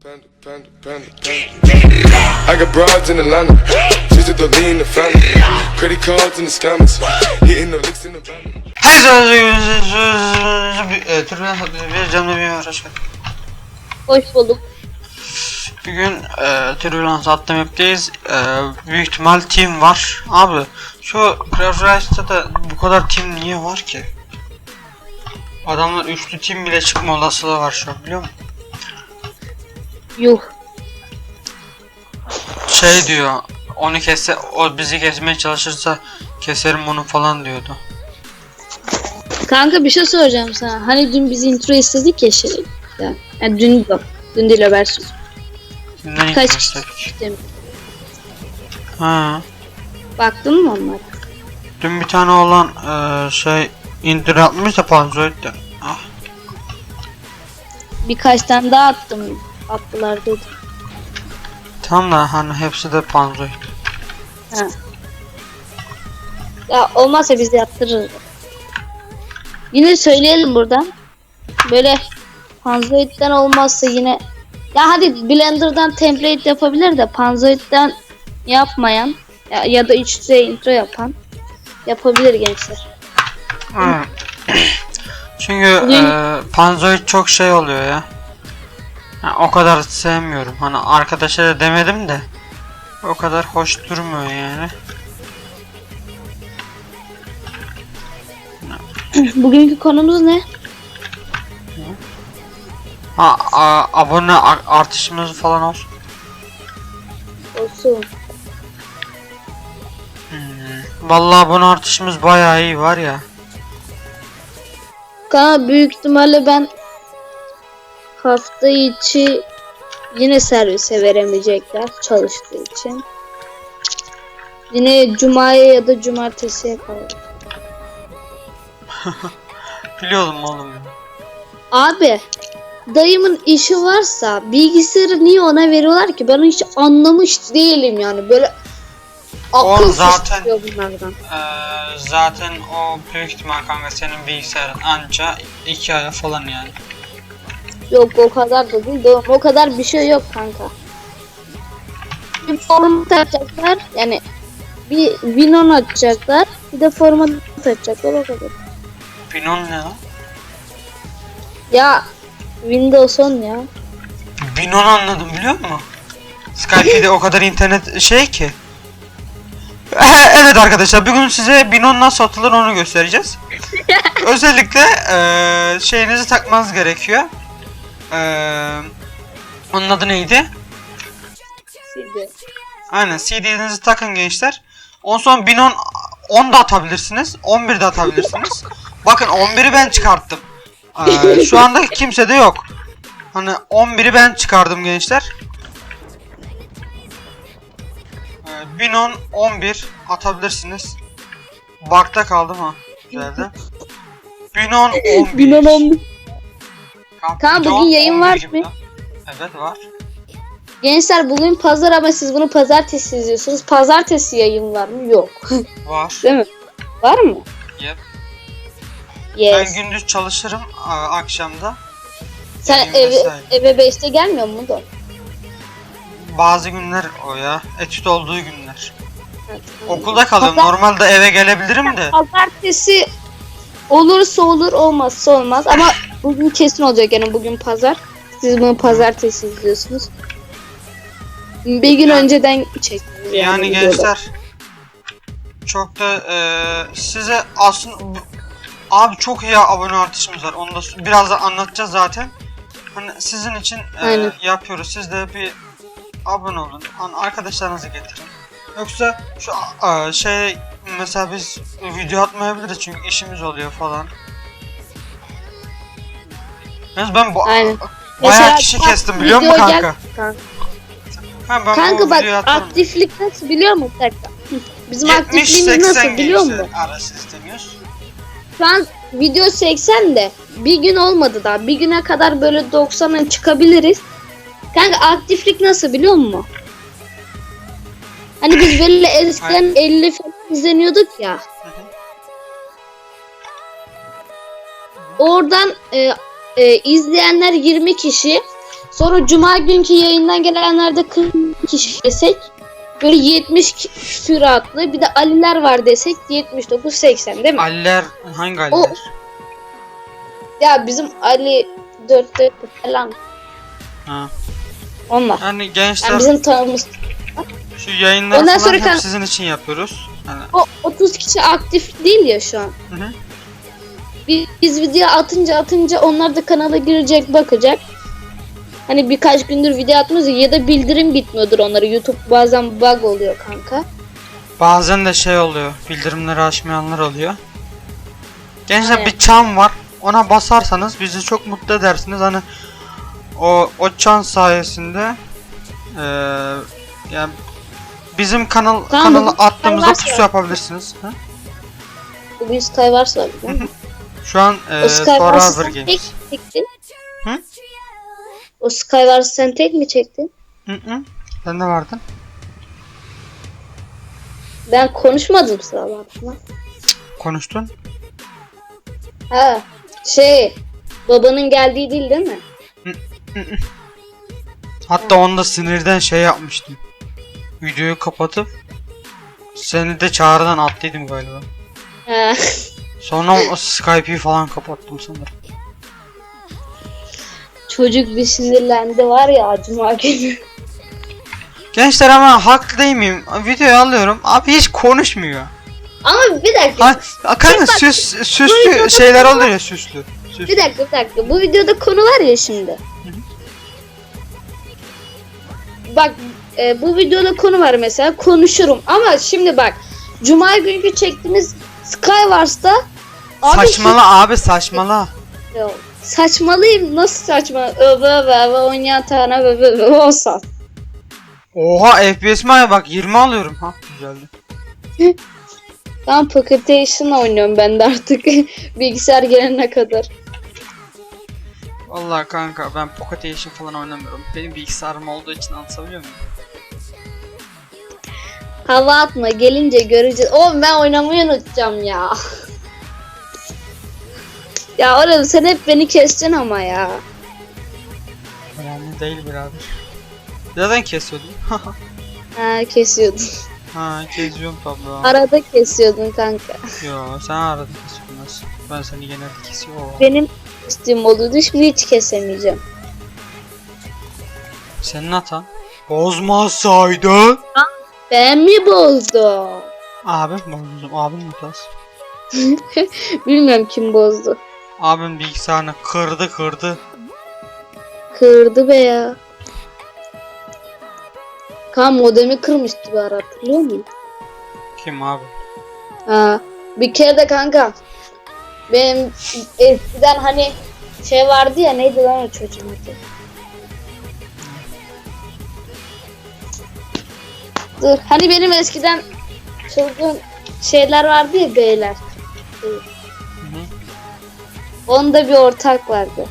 Panda, panda, panda, panda. I got broads in Atlanta. Just the lean, the family. Credit cards in the scammers. Hitting the licks in the van. Herkese Türkmen bir canlı bir geldin. Hoş bulduk. Bugün e, Türkmen attım map'teyiz. E, büyük ihtimal team var. Abi şu Crash Rice'da da bu kadar team niye var ki? Adamlar üçlü team bile çıkma olasılığı var şu an biliyor musun? Yuh. Şey diyor onu kesse o bizi kesmeye çalışırsa keserim onu falan diyordu. Kanka bir şey soracağım sana. Hani dün biz intro istedik ya şey. Ya, yani dün yok. Dün değil habersiz. Kimden Kaç kişi. Ha. Baktın mı onlara? Dün bir tane olan e, şey indir atmış da panzoid'den. Ah. Birkaç tane daha attım. Attılar dedi. Tam da hani hepsi de panzoid. Ha. Ya olmazsa biz de yaptırırız. Yine söyleyelim buradan. Böyle Panzoid'den olmazsa yine ya hadi Blender'dan template yapabilir de Panzoid'den yapmayan ya, ya da 3D intro yapan yapabilir gençler. Hı. Çünkü Bugün- e, panzoid çok şey oluyor ya. Ha, o kadar sevmiyorum. Hani arkadaşa da demedim de o kadar hoş durmuyor yani. Bugünkü konumuz ne? Ha a, abone artışımız falan olsun. Olsun. Hmm. Vallahi abone artışımız bayağı iyi var ya. Kana büyük ihtimalle ben hafta içi yine servise veremeyecekler çalıştığı için. Yine cumaya ya da cumartesiye kalır. Biliyordum oğlum. Abi dayımın işi varsa bilgisayarı niye ona veriyorlar ki? Ben hiç anlamış değilim yani. Böyle akıl zaten- bunlardan. Ee, zaten o büyük ihtimal kanka senin bilgisayarın anca 2 aya falan yani. Yok o kadar da değil. Doğru. O kadar bir şey yok kanka. Bir format açacaklar. Yani bir Winon açacaklar. Bir de format açacaklar o kadar. Binon ne lan? Ya Windows 10 ya. Binon anladım biliyor musun? Skype'de o kadar internet şey ki. evet arkadaşlar bugün size Binon nasıl atılır onu göstereceğiz. Özellikle eee, şeyinizi takmanız gerekiyor. Ee, onun adı neydi? CD. Aynen CD'nizi takın gençler. On son 1010 10 da atabilirsiniz. 11 de atabilirsiniz. Bakın 11'i ben çıkarttım. Ee, şu anda kimse de yok. Hani 11'i ben çıkardım gençler. Ee, 1010 11 atabilirsiniz. Bakta kaldım ha. Güzeldi. 1010 11. 1011. Tamam, bugün cevap yayın var mı? Evet var. Gençler bugün pazar ama siz bunu pazartesi izliyorsunuz. Pazartesi yayın var mı? Yok. Var. Değil mi? Var mı? Yep. Yes. Ben gündüz çalışırım akşamda. Sen eve, vesaire. eve 5'te gelmiyor mu da? Bazı günler o ya. Etüt olduğu günler. Okulda kalırım. Pazar- Normalde eve gelebilirim de. Pazartesi olursa olur olmazsa olmaz ama bugün kesin olacak yani bugün pazar. Siz bunu pazartesi izliyorsunuz. Bir gün Yani- önceden çektim. Yani gençler çok da eee, size aslında abi çok iyi abone artışımız var. Onu da birazdan anlatacağız zaten. Hani sizin için Aynen. yapıyoruz. Siz de bir abone olun. Hani arkadaşlarınızı getirin. Yoksa şu eee, şey mesela biz video atmayabiliriz çünkü işimiz oluyor falan. Yalnız ben bu Aynen. bayağı Mesela kişi bak, kestim biliyor musun video gel- kanka? Kanka, Ha, ben kanka bak videoyu atarım. aktiflik nasıl biliyor musun? Bir dakika. Bizim 70-80 aktifliğimiz nasıl biliyor musun? arası. Şu an video 80 de bir gün olmadı daha. Bir güne kadar böyle 90'a çıkabiliriz. Kanka aktiflik nasıl biliyor musun? Hani biz böyle eskiden 50 falan izleniyorduk ya. Oradan e, e, izleyenler 20 kişi. Sonra cuma günkü yayından gelenlerde 40 kişi desek böyle 70 ki- küsuratlı bir de Aliler var desek 79 80 değil mi? Aliler hangi O- Aliler? Ya bizim Ali 4 4 falan Ha. onlar. Yani gençler Yani bizim tanımız şu yayınları Ondan falan sonra hep sizin için yapıyoruz. Yani, o 30 kişi aktif değil ya şu an. hı hı. Biz, biz video atınca atınca onlar da kanala girecek bakacak. Hani birkaç gündür video atmıyoruz ya, ya da bildirim gitmiyordur onlara. YouTube bazen bug oluyor kanka. Bazen de şey oluyor. Bildirimleri açmayanlar oluyor. Gençler Aynen. bir çan var. Ona basarsanız bizi çok mutlu edersiniz. Hani o o çan sayesinde eee yani bizim kanal Tamam, kanalı bu- attığımızda varsa- pusu yapabilirsiniz. Ha? Bugün Skywars var biliyor musun? Şu an o Skywars'ı Forever sen tek çektin? Hı? O Skywars'ı sen tek mi çektin? Hı hı. Sen de vardın. Ben konuşmadım sağlamakla. Konuştun. Ha şey babanın geldiği değil değil mi? Hatta onda sinirden şey yapmıştım. Videoyu kapatıp seni de çağrıdan attıydım galiba. Ha. Sonra o Skype'i falan kapattım sanırım. Çocuk bir sinirlendi var ya cuma günü. Gençler ama haklı değil miyim? Videoyu alıyorum. Abi hiç konuşmuyor. Ama bir dakika. Ha, kanka süs, süslü şeyler oluyor ya süslü. Süslü. Bir dakika bir dakika. Bu videoda konu var ya şimdi. Bak e, bu videoda konu var mesela konuşurum ama şimdi bak Cuma günkü çektiğimiz Skywars'ta abi Saçmala abi saçmala. Yok. Saçmalıyım nasıl saçma? Öve oynayan tane öve olsa. Oha FPS'ime ay bak 20 alıyorum. Ha güzeldi. Ben Pocket Edition oynuyorum ben de artık bilgisayar gelene kadar. Vallahi kanka ben Pocket Edition falan oynamıyorum. Benim bilgisayarım olduğu için anlatabiliyor muyum? Hava atma gelince göreceğiz. Oğlum ben oynamayı unutacağım ya. ya oğlum sen hep beni keseceksin ama ya. Önemli değil birader. Zaten kesiyordum. Ha kesiyordun. ha kesiyorum tabii. Arada kesiyordun kanka. Yo sen arada kesiyorsun nasıl? Ben seni genelde kesiyorum. Benim kestiğim oluyordu şimdi hiç kesemeyeceğim. Senin hatan. Bozmasaydın. Ben mi bozdum? Abim bozdum. Abim hatası. Bilmiyorum kim bozdu. Abim bilgisayarını kırdı kırdı. Kırdı be ya. Kan modemi kırmıştı bir ara hatırlıyor musun? Kim abi? Ha, bir kere de kanka benim eskiden hani şey vardı ya neydi lan o çocuğun adı? Dur hani benim eskiden çılgın şeyler vardı ya beyler. Onda bir ortak vardı.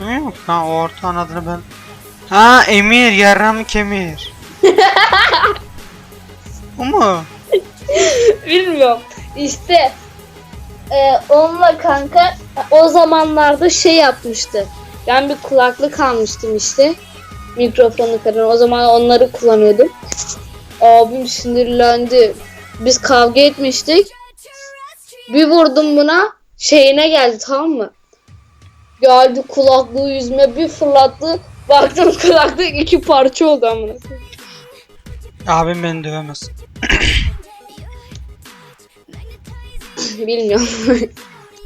Ne yok lan o ortağın adını ben... Ha Emir yarram kemir. o mu? Bilmiyorum. İşte e, onunla kanka o zamanlarda şey yapmıştı. Ben bir kulaklık almıştım işte. Mikrofonu falan. O zaman onları kullanıyordum. Abim sinirlendi. Biz kavga etmiştik. Bir vurdum buna. Şeyine geldi tamam mı? Geldi kulaklığı yüzüme bir fırlattı. Baktım kulaklık iki parça oldu amına. Abim beni dövemez. Bilmiyorum.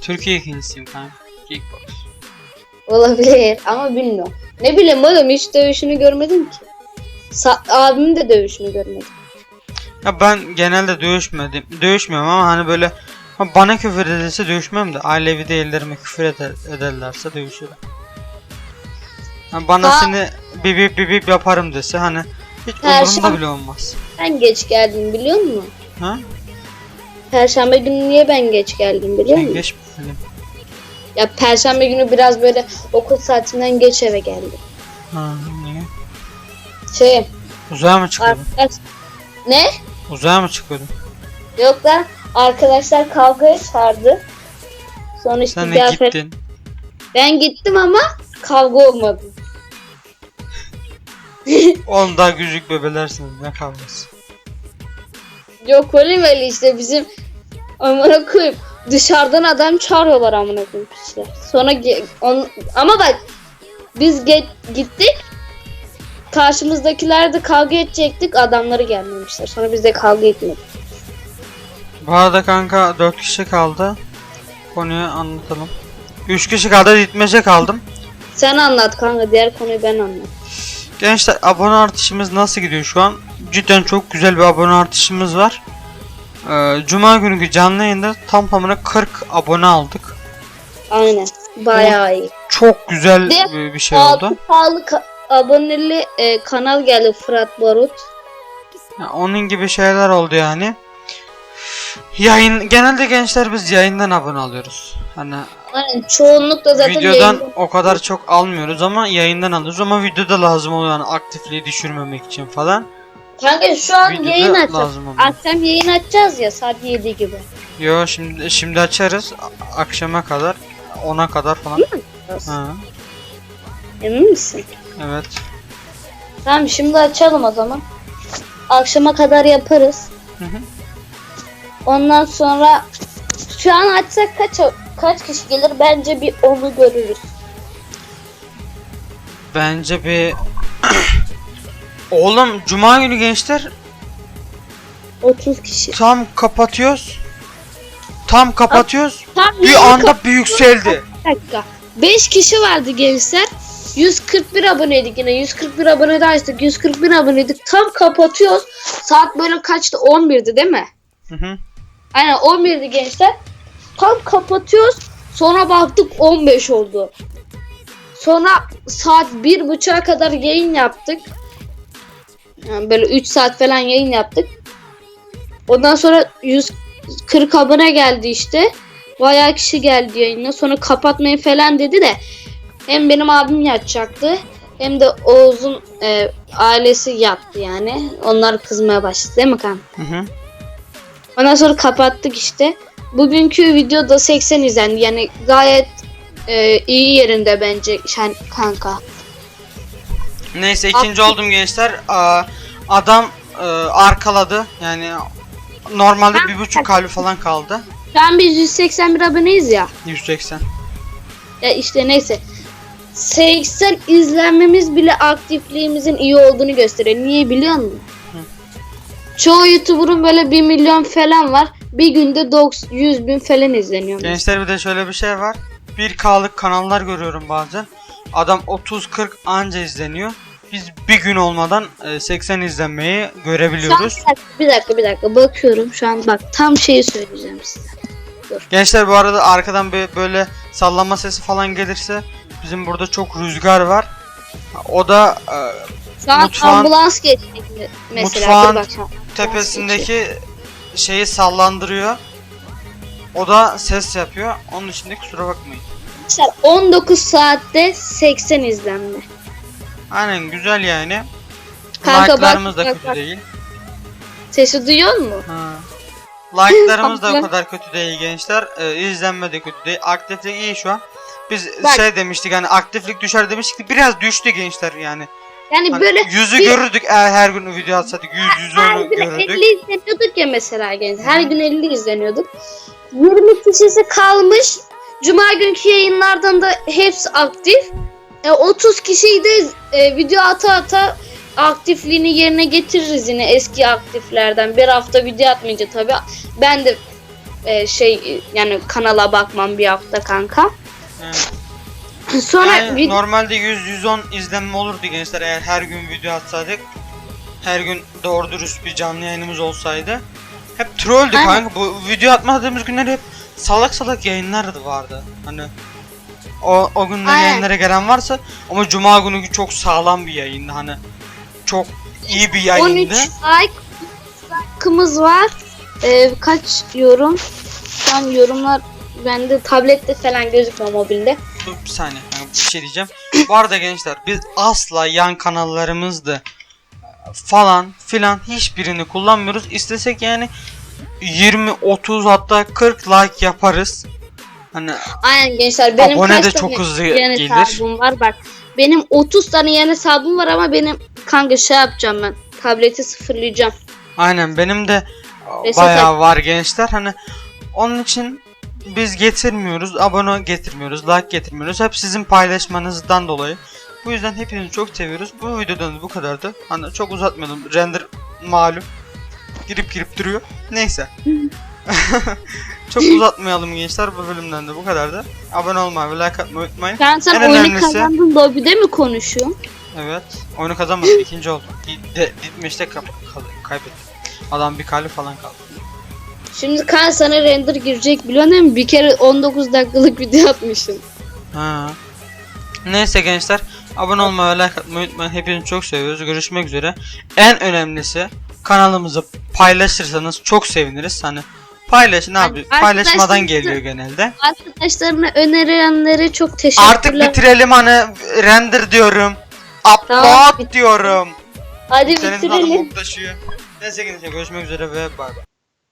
Türkiye ikincisiyim kanka. Kickbox. Olabilir ama bilmiyorum. Ne bileyim oğlum hiç dövüşünü görmedim ki. Sa- abimin de dövüşünü görmedim. Ya ben genelde dövüşmedim. Dövüşmüyorum ama hani böyle bana küfür edilse dövüşmem de ailevi değillerime küfür eder, ederlerse dövüşürüm. Ha bana Ha. seni bip bip bip yaparım dese hani hiç umurumda bile olmaz. Ben geç geldim biliyor musun? Ha? Perşembe günü niye ben geç geldim biliyor musun? geç benim. Ya perşembe günü biraz böyle okul saatinden geç eve geldim. Ha, niye? Şey Uzaya mı çıkıyordun? arkadaş... Ne? Uzaya mı çıkıyordun? Yok lan arkadaşlar kavgaya çağırdı. Sonra işte Sen de gittin. Ben gittim ama kavga olmadı. Oğlum daha küçük bebelersiniz ne kavgası. Yok öyle böyle işte bizim amına koyayım dışarıdan adam çağırıyorlar amına koyayım işte. Sonra on, ama bak biz ge- gittik karşımızdakiler de kavga edecektik adamları gelmemişler. Sonra biz de kavga etmedik. Bu arada kanka 4 kişi kaldı. Konuyu anlatalım. 3 kişi kaldı ditmece kaldım. Sen anlat kanka diğer konuyu ben anlat. Gençler abone artışımız nasıl gidiyor şu an? Cidden çok güzel bir abone artışımız var. Ee, Cuma günü canlı yayında tam tamına 40 abone aldık. Aynen. Bayağı iyi. Çok güzel bir, bir şey oldu. Pahalı ka- aboneli e, kanal geldi Fırat Barut. Ya onun gibi şeyler oldu yani. Yayın genelde gençler biz yayından abone alıyoruz. Hani Aynen çoğunlukla zaten videodan yayında- o kadar çok almıyoruz ama yayından alıyoruz ama videoda lazım oluyor yani aktifliği düşürmemek için falan. Kanka şu an Videoda yayın açacağız. lazım. Akşam yayın açacağız ya saat 7 gibi. Yo şimdi şimdi açarız a- akşama kadar 10'a kadar falan. Ha, Emin misin? evet. Tamam şimdi açalım o zaman. Akşama kadar yaparız. Hı hı. Ondan sonra şu an açsak kaç kaç kişi gelir bence bir onu görürüz. Bence bir Oğlum cuma günü gençler 30 kişi. tam kapatıyoruz. Tam kapatıyoruz. Tam Bir anda bir yükseldi. Bir dakika. 5 kişi vardı gençler. 141 aboneydik yine. 141 abone de açtık. 141 aboneydik. Tam kapatıyoruz. Saat böyle kaçtı? 11'di değil mi? Hı hı. Aynen 11'di gençler. Tam kapatıyoruz. Sonra baktık 15 oldu. Sonra saat 1.30'a kadar yayın yaptık. Yani böyle 3 saat falan yayın yaptık. Ondan sonra 140 abone geldi işte. Bayağı kişi geldi yayına. Sonra kapatmayın falan dedi de hem benim abim yatacaktı hem de Oğuz'un e, ailesi yattı yani. Onlar kızmaya başladı değil mi kan? Hı hı. Ondan sonra kapattık işte. Bugünkü videoda 80 izlendi. Yani gayet e, iyi yerinde bence şen kanka. Neyse ikinci oldum gençler. Aa, adam e, arkaladı. Yani normalde bir buçuk kalbi falan kaldı. Şu an biz 181 aboneyiz ya. 180. Ya işte neyse. 80 izlenmemiz bile aktifliğimizin iyi olduğunu gösteriyor. Niye biliyor musun? Çoğu YouTuber'ın böyle 1 milyon falan var. Bir günde 90, 100 bin falan izleniyor. Gençler bir de şöyle bir şey var. 1K'lık kanallar görüyorum bazen. Adam 30-40 anca izleniyor. Biz bir gün olmadan e, 80 izlenmeyi Şu an görebiliyoruz. bir dakika, bir dakika bakıyorum şu an bak tam şeyi söyleyeceğim size. Gençler bu arada arkadan bir böyle sallama sesi falan gelirse bizim burada çok rüzgar var. O da e, Şu an Mutfağın- ambulans geçecek mesela. Mutfağın Dur bak tepesindeki şeyi sallandırıyor. O da ses yapıyor. Onun için de kusura bakmayın. Arkadaşlar 19 saatte 80 izlenme. Aynen güzel yani. Kanka Like'larımız bak, da bak, kötü bak. değil. Sesi duyuyor musun? Ha. Like'larımız da o kadar kötü değil gençler. Ee, izlenme de kötü değil. Aktiflik iyi şu an. Biz Bak. şey demiştik hani aktiflik düşer demiştik. Biraz düştü gençler yani. Yani Hani böyle yüzü bir- görürdük eğer her gün video atsaydık. Yüz yüzü her gün görürdük. 50 izleniyorduk ya mesela genç. Her gün 50 izleniyorduk. 20 kişisi kalmış. Cuma günkü yayınlardan da hepsi aktif. E, 30 kişiyi de e, video ata ata aktifliğini yerine getiririz yine eski aktiflerden. Bir hafta video atmayınca tabii. Ben de e, şey yani kanala bakmam bir hafta kanka. Evet. Sonra Yani vid- normalde 100-110 izlenme olurdu gençler eğer her gün video atsaydık. Her gün doğru dürüst bir canlı yayınımız olsaydı. Hep trolldü kanka. Bu video atmadığımız günler hep salak salak yayınlar da vardı. Hani o, o günler Aynen. yayınlara gelen varsa ama cuma günü çok sağlam bir yayındı hani. Çok iyi bir 13 yayındı. like like'ımız var. Ee, kaç yorum? Şu an yorumlar bende tablette falan gözükmüyor mobilde. Dur bir saniye kanka, bir şey diyeceğim. Bu arada gençler biz asla yan kanallarımızdı falan filan hiçbirini kullanmıyoruz. İstesek yani 20, 30 hatta 40 like yaparız. Hani Aynen gençler benim Abone kaç de çok hızlı yeni gelir. hesabım var bak. Benim 30 tane yeni hesabım var ama benim kanka şey yapacağım ben. Tableti sıfırlayacağım. Aynen benim de Reset bayağı var gençler. Hani onun için biz getirmiyoruz, abone getirmiyoruz, like getirmiyoruz. Hep sizin paylaşmanızdan dolayı. Bu yüzden hepinizi çok seviyoruz. Bu videodan da bu kadardı. Hani çok uzatmayalım. Render malum. Girip girip duruyor. Neyse. çok uzatmayalım gençler. Bu bölümden de bu kadardı. Abone olmayı ve like atmayı unutmayın. Sen sen En oyunu önemlisi- kazandın lobide mi konuşuyorsun? Evet. Oyunu kazanmadım. ikinci oldum. Kal- kaybettim. Adam bir kalbi falan kaldı. Şimdi kan sana render girecek değil mi? Bir kere 19 dakikalık video atmışsın. Ha. Neyse gençler abone olmayı ve like atmayı unutmayın. Hepinizi çok seviyoruz. Görüşmek üzere. En önemlisi kanalımızı paylaşırsanız çok seviniriz. Hani paylaşın abi. Arkadaşlar- Paylaşmadan geliyor genelde. Arkadaşlarına önerilenlere çok Artık teşekkürler. bitirelim hani render diyorum. Tamam, Upload diyorum. Hadi Senin bitirelim. Neyse görüşmek üzere ve bay bay.